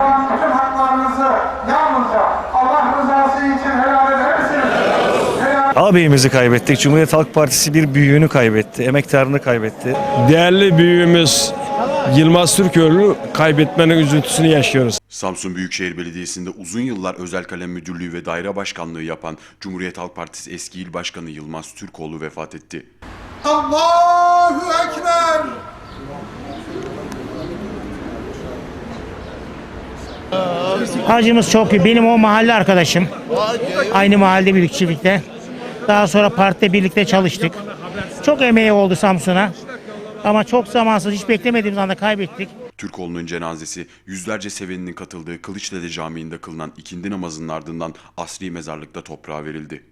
Bütün haklarınızı yalnızca Allah rızası için helal eder misiniz? Helal Ağabeyimizi kaybettik. Cumhuriyet Halk Partisi bir büyüğünü kaybetti. Emektarını kaybetti. Değerli büyüğümüz Yılmaz Türkoğlu kaybetmenin üzüntüsünü yaşıyoruz. Samsun Büyükşehir Belediyesi'nde uzun yıllar özel kalem müdürlüğü ve daire başkanlığı yapan Cumhuriyet Halk Partisi eski il başkanı Yılmaz Türkoğlu vefat etti. Allahu Ekber. Hacımız çok iyi. Benim o mahalle arkadaşım. Aynı mahalle birlikçilikte. Daha sonra partide birlikte çalıştık. Çok emeği oldu Samsun'a. Ama çok zamansız hiç beklemediğimiz anda kaybettik. Türkoğlu'nun cenazesi yüzlerce seveninin katıldığı Kılıçdere Camii'nde kılınan ikindi namazının ardından asri mezarlıkta toprağa verildi.